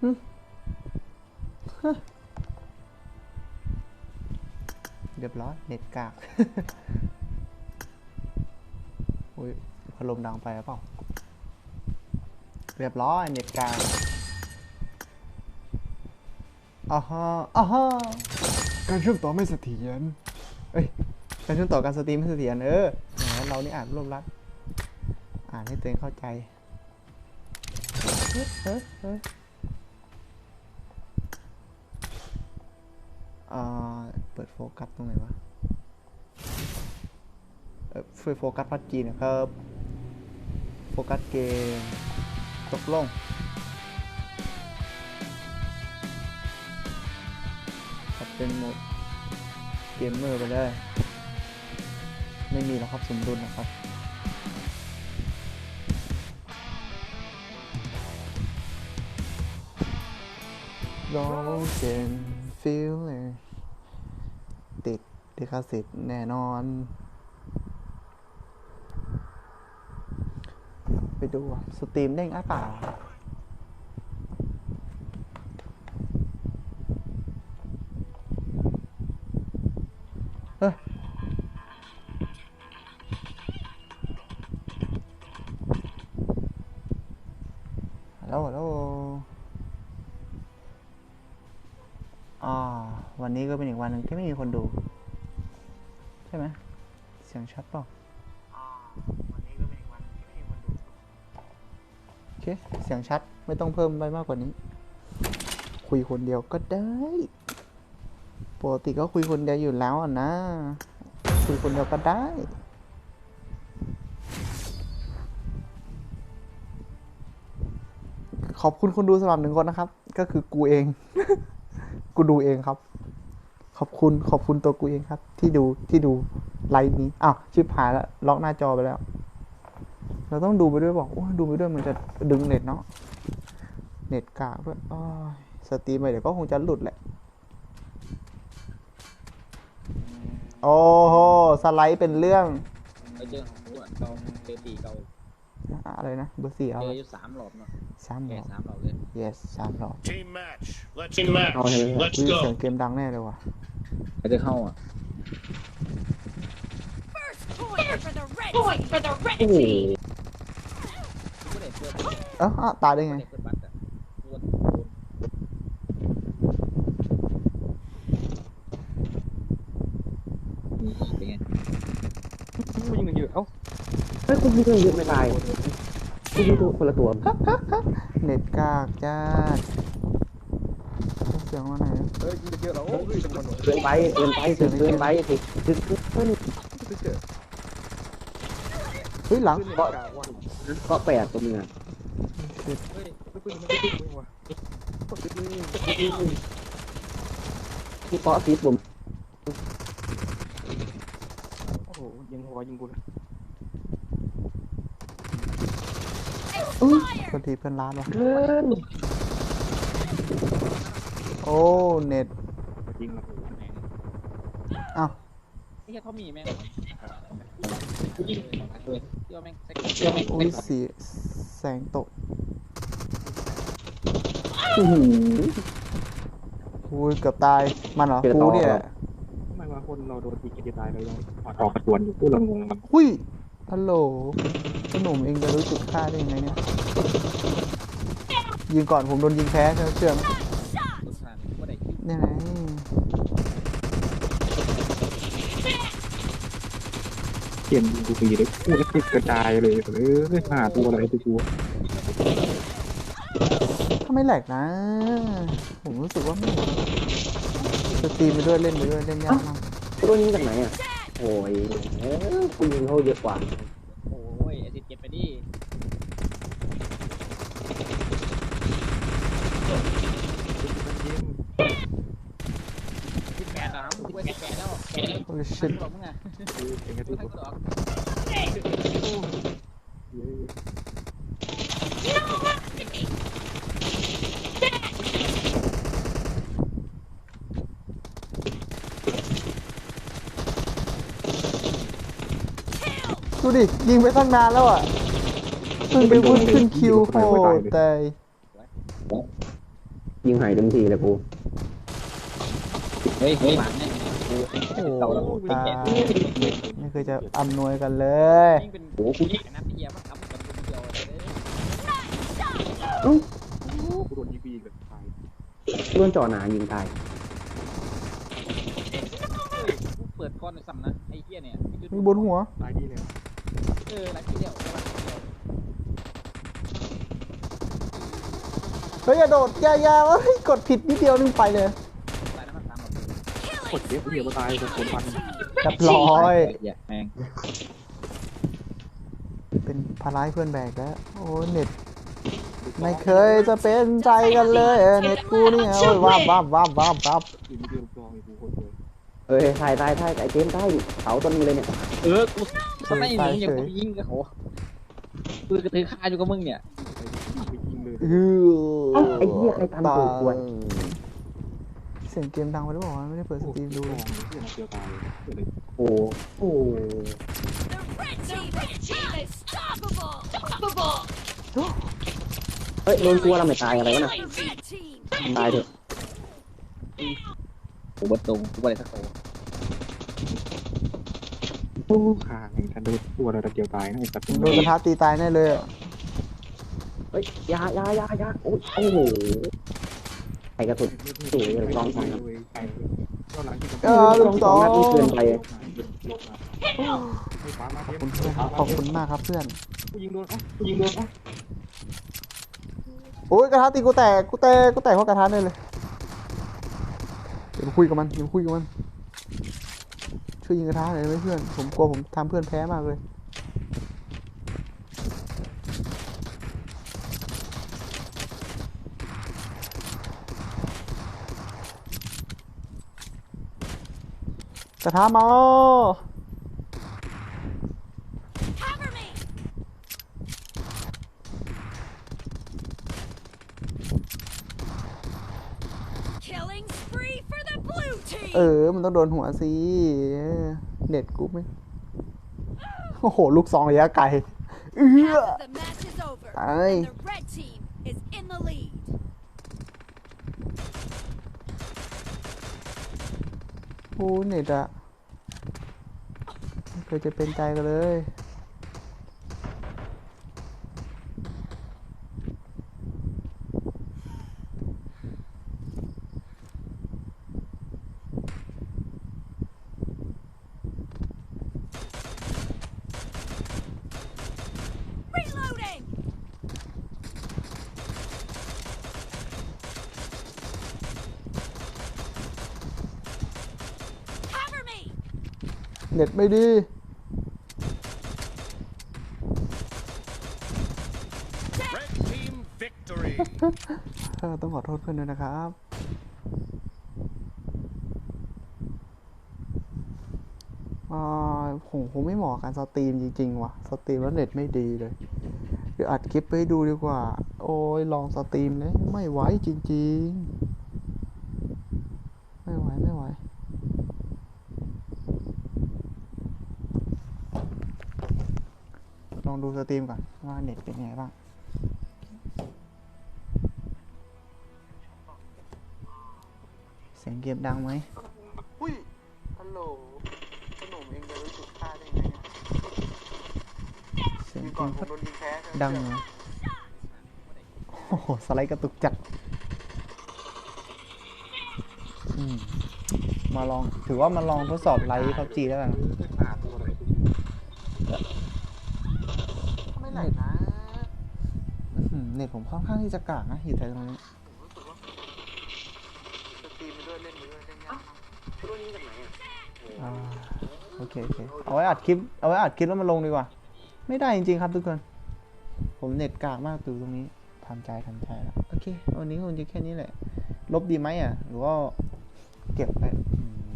เรียบร้อย เน็ตกากอุ้ยพัดลมดังไปหรือเปล่า เรียบร้อย เน็ตกากอ่าฮะอ่าฮะการเชื่อมต่อไม่เสถียรเอ้ย การเชื่อมต่อการสตรีมไม่เสถียรเออเรานี่อ่านรวมรัด อ่านให้ตัวเองเข้าใจ เฮ้ยเฮ้ย เปิดโฟกัสตรงไหนวะเออช่วยโฟกัสพัดจีนะครับ โฟกัสเกมตกลงครับเป็นโหมดเกมเมอร์ไปเลยไม่มีแล้วครับสมดุลนะครับเราเจน ฟิลเลยติดดิคาสิตแน่นอน ไปดูสตรีมเด้งอ้าเปล่า อ่าวันนี้ก็เป็นอีกวันหนึ่งที่ไม่มีคนดู ใช่ไหมเสียงชัดเปล่าวันนี้ก็เป็นอีกวันที่ไม่มีคนดูโอเค เสียงชัดไม่ต้องเพิ่มไปมากกว่านี้ คุยคนเดียวก็ได้ปกติก็คุยคนเดียวอยู่แล้วอะนะ คุยคนเดียวก็ได้ขอบคุณคนดูสำหรับหนึ่งคนนะครับ ก็คือกูเอง กูดูเองครับ ขอบคุณขอบคุณตัวกูเองครับ ที่ดูที่ดูไลฟ์นี้อ้าวชิบหายแล้วล็อกหน้าจอไปแล้ว เราต้องดูไปด้วยบอกโอ้ดูไปด้วยมันจะดึงเน็ตเนาะเน็ตกากด้วยอ้อยสตรีมไปเดี๋ยวก็คงจะหลุดแหละ โอ้โหสไลด์เป็นเรื่อง ไปเจอของกูอะเกาเจอตีเกา อะไรนะเบอร์สี่เอาเจออยู่สามหลอบเนาะสามหแกรอบสามหลอบเลย yes สามหรอบ Team match. Let's go. Match. เอาใช่ไหม Let's อุ้ย go. เสียงเกมดังแน่เลยว่ะไปจะเข้าอะ First point for the red team. for the red team. กูได้เพื่อนเอ้าอ้าวตายได้ไงได้เพื่อนบัตรอะกูว่าเป็นไง กูยิงกันเยอะเอ้า เฮ้ยคุณยิงเยอะไม่ตายคุณยิงตัวคนละตัวเน็ตกากจ้าเสียงว่าไหนเฮ้ยยิงกันเยอะแล้วโอ้ยจำนวนหน่อยเกินไปเกินไปถึงเกินไปถึงถึงเพิ่นไม่เจอเฮ้ยหลังขึ้นในกลางวันก็แปดตัวเมียเฮ้ยไม่ขึ้นไม่ขึ้นไม่วะกดติดนี่ที่เปาะซีดผมโอ้โหยิงหัวยิงกูเลย พอดีเพื่อนร้านวะเกินโอ้เน็ตยิงมาอ้าวนี่แค่เขามีแม่งที่ว่าแม่งเชื่อแม่งอุ้ยสีแสงตกอื้อหืออุ้ยเกือบตายมันเหรอเจอกูต่อเนี่ยไม่ว่าคนเราโดนยิงกันจะตายเรายังออกกระตวนอยู่กูเรางงมันหุ้ย ฮัลโหลขนมเองจะรู้จุดค่าได้ยังไงเนี่ย ยิงก่อนผมโดนยิงแพ้ใช่เชื่อไหมได้คิวเนี่ยไงเขียนกูปีเลยกูจะติดกระจายเลยเออหาตัวอะไรตัวกูถ้าไม่แหลกนะ ผมรู้สึกว่าไม่สตรีมไปด้วยเล่นไปด้วยเล่นยากมากตัวยิงจากไหนอะ โอ้ยเออคุณยิงเขาเยอะกว่าโอ้ยไอ้สิบเจ็ดไปดิสิบแปดแล้วกูสิบแปดแล้วโอ้ยชิตหลบมึงอะเองก็กูติดทั้งหลบ ดูดิ ยิงไปตั้งนานแล้วอะเพิ่งไปวุ่นขึ้นคิวโอ้แต่ยิงหายเต็มทีเลยกูเฮ้ยเฮ้ยหวานเนี่ยโอ้เก่าแล้วตายไม่เคยจะอำนวยกันเลยยิ่งเป็นโอ้โหกูยิงนัดเดียวมันทำกันคนเดียวเลยกูโดนยิงปีกับตายโดนจ่อหนายิงตายกูเปิดก้อนในซ้ำนะไอ้เหี้ยเนี่ยมีบนหัวตายดีแล้ว เออรักที่เดียวรักที่เดียวเฮ้ยอย่าโดดอย่าอย่าเฮ้ยกดผิดนิดเดียวนึงไปเลยตายน้ำมันตามหมดกดเจ็บเดียวมาตายคนคนพันเรียบร้อย เหี้ยแม่งเป็นภาระให้เพื่อนแบกแล้วโอ้เน็ตไม่เคยจะเป็นใจกันเลยเน็ตกูเนี่ยโอ้ยวับวับวับวับวับยิงเดียวกองอีกกูคนเลยเฮ้ยตายตายตายไอ้เจมส์ตายเสาต้นนี้เลยเนี่ยเออกู สไนหนีอย่างกูยิงกับเขาปืนกระถือคาอยู่กับมึงเนี่ยไปยิงเลยอื้อเอ้าไอ้เหี้ยใครทำกูกวนเสียงเกมดังไปหรือเปล่าวะไม่ได้เปิดสตรีมดูกเลอยงเพื่อนเดียวตายเลยโอ้โห The red team, red team is unstoppable. Unstoppable. เฮ้ยโดนตัวเราไม่ตายอะไรวะน่ะ The red team. ตายเถอะกูบดตรงกูอะไรสักโต โอ้ขาแข่งกันโดนตัวเราเดียวตายนะไอ้สัตว์โดนกระทะตีตายแน่เลยอะเฮ้ยอยาอยาอยาอยาโอ้ยโอ้โหใครกระสุนสวยเลยกองไปเลยไปก็หลังที่เออลูกสอง นัดนี่เกินไปไม่ฟ้ามาขอบคุณเพื่อนครับขอบคุณมากครับเพื่อนกูยิงโดนอะกูยิงโดนอะโอ้ยกระทะตีกูแตกกูแตกกูแตกเพราะกระทะเนี่ยเลยเดี๋ยวไปคุยกับมันเดี๋ยวไปคุยกับมัน ช่วยยิงกระทะหน่อยได้ไหมเพื่อน ผมกลัวผมทำเพื่อนแพ้มากเลย กระทะมา Cover me. Killing spree for the blue team. เออ มันต้องโดนหัวสิเน็ตกูไม่โอ้โห ลูกซองระยะไกล เอื้อ Half of the match is over. Aye. And the red team is in the lead. โอ้เน็ตอะไม่เคยจะเป็นใจกันเลย เน็ตไม่ดี Red team victory. เออต้องขอโทษเพื่อนด้วยนะครับอ่าผมคงไม่เหมาะกับการสตรีมจริง ๆ ว่ะ สตรีมแล้วเน็ตไม่ดีเลยเดี๋ยวอัดคลิปไปให้ดูดีกว่า โอ้ยลองสตรีมเลยไม่ไหวจริง ๆ ไม่ไหวไม่ไหว ล องดูสตรีมก่อน ว่าเน็ตเป็นยังไงบ้างเสียงเกมดังไหมอุ้ยฮัลโหลขนมเองจะรู้สึกค่าได้ไงเสียงเกมก็ดังเหรอโอ้โห สไลด์กระตุกจัดอืมมาลอง ถือว่ามาลองทดสอบไลฟ์พับจีแล้วกัน หาตัวอะไร ไม่ไหลนะเน็ตผม ค่อนข้างที่จะกากนะ อยู่แถวตรงนี้สตรีมไปด้วยเล่นไปด้วยเล่นยากอ่าโอเคโอเคเอาไว้อัดคลิป เอาไว้อัดคลิปแล้วมาลงดีกว่า ไม่ได้จริงๆครับทุกคน ผมเน็ตกากมากอยู่ตรงนี้ทำใจทำใจแล้ว โอเค วันนี้คงจะแค่นี้แหละ ลบดีไหมอะ หรือว่าเก็บไป